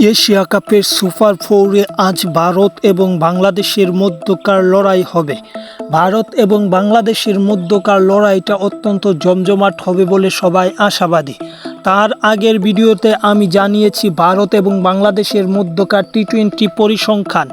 Asia কাপের super ফোরে আজ ভারত এবং বাংলাদেশের মধ্যকার লড়াই হবে। ভারত এবং বাংলাদেশের মধ্যকার লড়াইটা অত্যন্ত জমজমাট হবে বলে সবাই আশাবাদী। তার আগের ভিডিওতে আমি জানিয়েছি ভারত এবং বাংলাদেশের মধ্যকার টি টোয়েন্টি পরিসংখ্যান।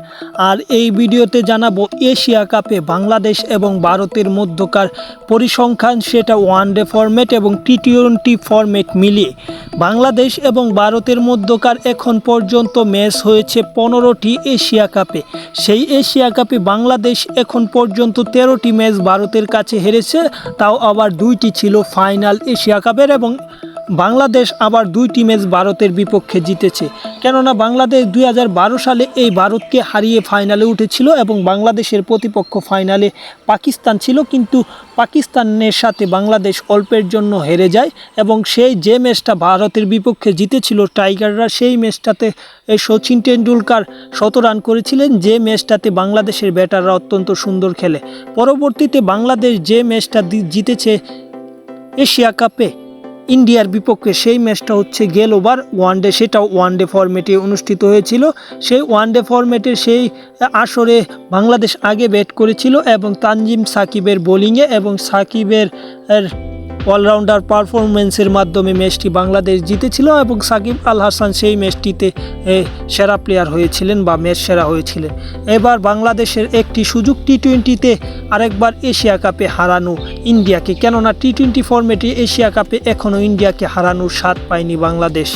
আর এই ভিডিওতে জানাব এশিয়া কাপে বাংলাদেশ এবং ভারতের মধ্যকার পরিসংখ্যান, সেটা ওয়ান ডে ফরম্যাট এবং টি টোয়েন্টি ফরম্যাট মিলিয়ে। বাংলাদেশ এবং ভারতের মধ্যকার এখন পর্যন্ত ম্যাচ হয়েছে পনেরোটি এশিয়া কাপে। সেই এশিয়া কাপে বাংলাদেশ এখন পর্যন্ত তেরোটি ম্যাচ ভারতের কাছে হেরেছে, তাও আবার দুইটি ছিল ফাইনাল এশিয়া কাপের এবং বাংলাদেশ আবার দুইটি ম্যাচ ভারতের বিপক্ষে জিতেছে। কেননা বাংলাদেশ দুই হাজার বারো সালে এই ভারতকে হারিয়ে ফাইনালে উঠেছিল এবং বাংলাদেশের প্রতিপক্ষ ফাইনালে পাকিস্তান ছিল, কিন্তু পাকিস্তানের সাথে বাংলাদেশ অল্পের জন্য হেরে যায় এবং সেই যে ম্যাচটা ভারতের বিপক্ষে জিতেছিল টাইগাররা, সেই ম্যাচটাতে সচিন টেন্ডুলকার শত রান করেছিলেন, যে ম্যাচটাতে বাংলাদেশের ব্যাটাররা অত্যন্ত সুন্দর খেলে। পরবর্তীতে বাংলাদেশ যে ম্যাচটা জিতেছে এশিয়া কাপে ইন্ডিয়ার বিপক্ষে সেই ম্যাচটা হচ্ছে গেল ওভার ওয়ানডে সেটাও ওয়ানডে ফরম্যাটে অনুষ্ঠিত হয়েছিল। সেই ওয়ান ডে ফর্মেটের সেই আসরে বাংলাদেশ আগে ব্যাট করেছিল এবং তানজিম সাকিবের বোলিংয়ে এবং সাকিবের অলরাউন্ডার পারফরমেন্সের মাধ্যমে ম্যাচটি বাংলাদেশ জিতেছিল এবং সাকিব আল হাসান সেই ম্যাচটিতে সেরা প্লেয়ার হয়েছিলেন বা ম্যাচ সেরা হয়েছিলেন। এবার বাংলাদেশের একটি সুযোগ টি টোয়েন্টিতে আরেকবার এশিয়া কাপে হারানো ইন্ডিয়াকে। কেননা টি টোয়েন্টি ফর্মেটে এশিয়া কাপে এখনও ইন্ডিয়াকে হারানোর স্বাদ পায়নি বাংলাদেশ।